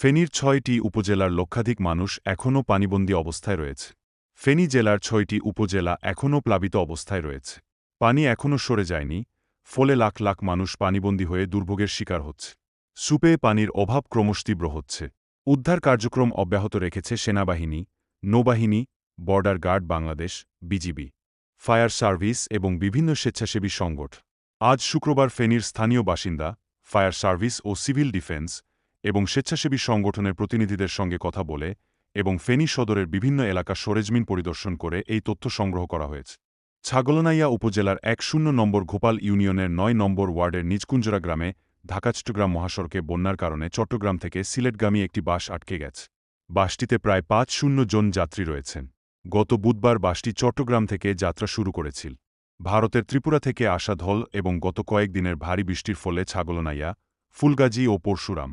ফেনীর ছয়টি উপজেলার লক্ষাধিক মানুষ এখনও পানিবন্দী অবস্থায় রয়েছে। ফেনী জেলার ছয়টি উপজেলা এখনও প্লাবিত অবস্থায় রয়েছে। পানি এখনও সরে যায়নি, ফলে লাখ লাখ মানুষ পানিবন্দী হয়ে দুর্ভোগের শিকার হচ্ছে। সুপে পানির অভাব ক্রমশ তীব্র হচ্ছে। উদ্ধার কার্যক্রম অব্যাহত রেখেছে সেনাবাহিনী, নৌবাহিনী, border guard Bangladesh, BGB, fire service এবং বিভিন্ন স্বেচ্ছাসেবী সংগঠ। আজ শুক্রবার ফেনীর স্থানীয় বাসিন্দা, ফায়ার সার্ভিস ও সিভিল ডিফেন্স এবং স্বেচ্ছাসেবী সংগঠনের প্রতিনিধিদের সঙ্গে কথা বলে এবং ফেনী সদরের বিভিন্ন এলাকা সরেজমিন পরিদর্শন করে এই তথ্য সংগ্রহ করা হয়েছে। ছাগলনাইয়া উপজেলার এক শূন্য নম্বর ঘোপাল ইউনিয়নের নয় নম্বর ওয়ার্ডের নিজকুঞ্জরা গ্রামে ঢাকা চট্টগ্রাম মহাসড়কে বন্যার কারণে চট্টগ্রাম থেকে সিলেটগামী একটি বাস আটকে গেছে। বাসটিতে প্রায় পাঁচ শূন্য জন যাত্রী রয়েছেন। গত বুধবার বাসটি চট্টগ্রাম থেকে যাত্রা শুরু করেছিল। ভারতের ত্রিপুরা থেকে আসা ধল এবং গত কয়েকদিনের ভারী বৃষ্টির ফলে ছাগলনাইয়া, ফুলগাজী ও পরশুরাম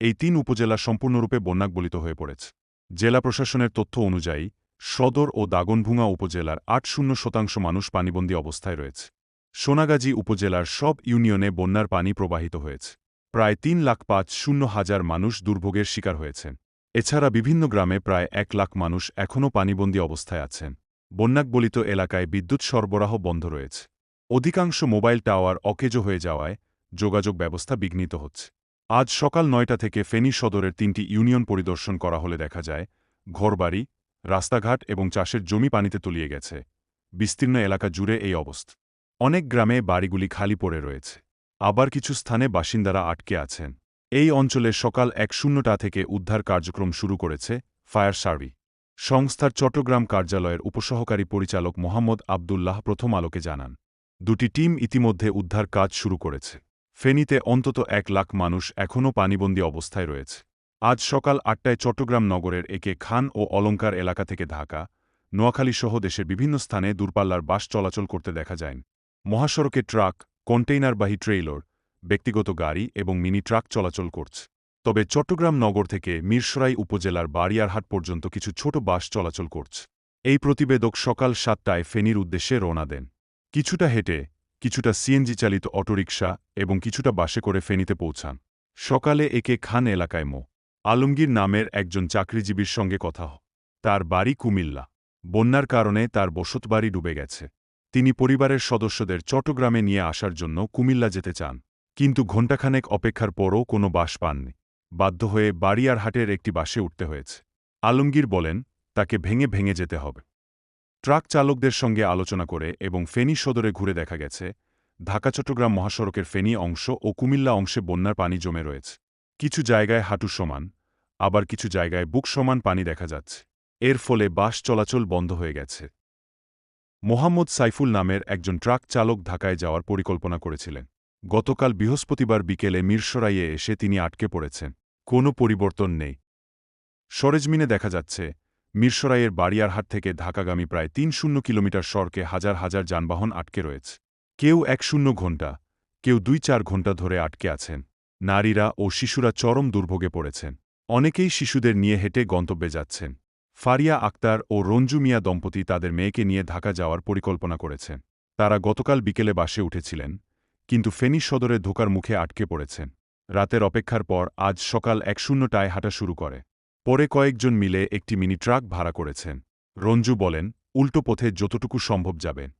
এই তিন উপজেলা সম্পূর্ণরূপে বন্যাকবলিত হয়ে পড়েছে। জেলা প্রশাসনের তথ্য অনুযায়ী, সদর ও দাগনভুঙা উপজেলার আট শূন্য শতাংশ মানুষ পানিবন্দী অবস্থায় রয়েছে। সোনাগাজী উপজেলার সব ইউনিয়নে বন্যার পানি প্রবাহিত হয়েছে। প্রায় তিন লাখ পাঁচ শূন্য হাজার মানুষ দুর্ভোগের শিকার হয়েছেন। এছাড়া বিভিন্ন গ্রামে প্রায় এক লাখ মানুষ এখনও পানিবন্দী অবস্থায় আছেন। বন্যাকবলিত এলাকায় বিদ্যুৎ সরবরাহ বন্ধ রয়েছে। অধিকাংশ মোবাইল টাওয়ার অকেজো হয়ে যাওয়ায় যোগাযোগ ব্যবস্থা বিঘ্নিত হচ্ছে। আজ সকাল নয়টা থেকে ফেনী সদরের তিনটি ইউনিয়ন পরিদর্শন করা হলে দেখা যায়, ঘরবাড়ি, রাস্তাঘাট এবং চাষের জমি পানিতে তলিয়ে গেছে। বিস্তীর্ণ এলাকা জুড়ে এই অবস্থা। অনেক গ্রামে বাড়িগুলি খালি পড়ে রয়েছে। আবার কিছু স্থানে বাসিন্দারা আটকে আছেন। এই অঞ্চলে সকাল এক শূন্যটা থেকে উদ্ধার কার্যক্রম শুরু করেছে ফায়ার সার্ভি। সংস্থার চট্টগ্রাম কার্যালয়ের উপসহকারী পরিচালক মোহাম্মদ আবদুল্লাহ প্রথম আলোকে জানান, দুটি টিম ইতিমধ্যে উদ্ধার কাজ শুরু করেছে। ফেনীতে অন্তত এক লাখ মানুষ এখনও পানিবন্দী অবস্থায় রয়েছে। আজ সকাল আটটায় চট্টগ্রাম নগরের একে খান ও অলঙ্কার এলাকা থেকে ঢাকা নোয়াখালীসহ দেশের বিভিন্ন স্থানে দূরপাল্লার বাস চলাচল করতে দেখা যায়। মহাসড়কে ট্রাক, কন্টেইনারবাহী ট্রেইলর, ব্যক্তিগত গাড়ি এবং মিনি ট্রাক চলাচল করছে। তবে চট্টগ্রাম নগর থেকে মিরসরাই উপজেলার বাড়িয়ারহাট পর্যন্ত কিছু ছোট বাস চলাচল করছে। এই প্রতিবেদক সকাল সাতটায় ফেনীর উদ্দেশ্যে রওনা দেন। কিছুটা হেঁটে কিছুটা সিএনজি চালিত অটোরিকশা এবং কিছুটা বাসে করে ফেনীতে পৌঁছান। সকালে একে খান এলাকায় মো। আলমগীর নামের একজন চাকরিজীবীর সঙ্গে কথা হ। তার বাড়ি কুমিল্লা। বন্যার কারণে তার বসতবাড়ি ডুবে গেছে। তিনি পরিবারের সদস্যদের চট্টগ্রামে নিয়ে আসার জন্য কুমিল্লা যেতে চান। কিন্তু ঘণ্টাখানেক অপেক্ষার পরও কোনো বাস পাননি। বাধ্য হয়ে বাড়িয়ারহাটের একটি বাসে উঠতে হয়েছে। আলমগীর বলেন, তাকে ভেঙে ভেঙে যেতে হবে। ট্রাক চালকদের সঙ্গে আলোচনা করে এবং ফেনী সদরে ঘুরে দেখা গেছে, ঢাকা, চট্টগ্রাম মহাসড়কের ফেনী অংশ ও কুমিল্লা অংশে বন্যার পানি জমে রয়েছে। কিছু জায়গায় হাঁটু সমান, আবার কিছু জায়গায় বুক সমান পানি দেখা যাচ্ছে। এর ফলে বাস চলাচল বন্ধ হয়ে গেছে। মোহাম্মদ সাইফুল নামের একজন ট্রাক চালক ঢাকায় যাওয়ার পরিকল্পনা করেছিলেন। গতকাল বৃহস্পতিবার বিকেলে মিরসরাইয়ে এসে তিনি আটকে পড়েছেন। কোনো পরিবর্তন নেই। সরেজমিনে দেখা যাচ্ছে মিরসরাইয়ের বাড়িয়ারহাট থেকে ঢাকাগামী প্রায় তিন শূন্য কিলোমিটার সড়কে হাজার হাজার যানবাহন আটকে রয়েছে। কেউ এক শূন্য ঘণ্টা, কেউ দুই চার ঘণ্টা ধরে আটকে আছেন। নারীরা ও শিশুরা চরম দুর্ভোগে পড়েছেন। অনেকেই শিশুদের নিয়ে হেঁটে গন্তব্যে যাচ্ছেন। ফারিয়া আক্তার ও রঞ্জু মিয়া দম্পতি তাদের মেয়েকে নিয়ে ঢাকা যাওয়ার পরিকল্পনা করেছেন। তারা গতকাল বিকেলে বাসে উঠেছিলেন, কিন্তু ফেনী সদরে ধোকার মুখে আটকে পড়েছেন। রাতের অপেক্ষার পর আজ সকাল এক শূন্যটায় হাঁটা শুরু করে। পরে কয়েকজন মিলে একটি মিনি ট্রাক ভাড়া করেছেন। রঞ্জু বলেন, উল্টো পথে যতটুকু সম্ভব যাবেন।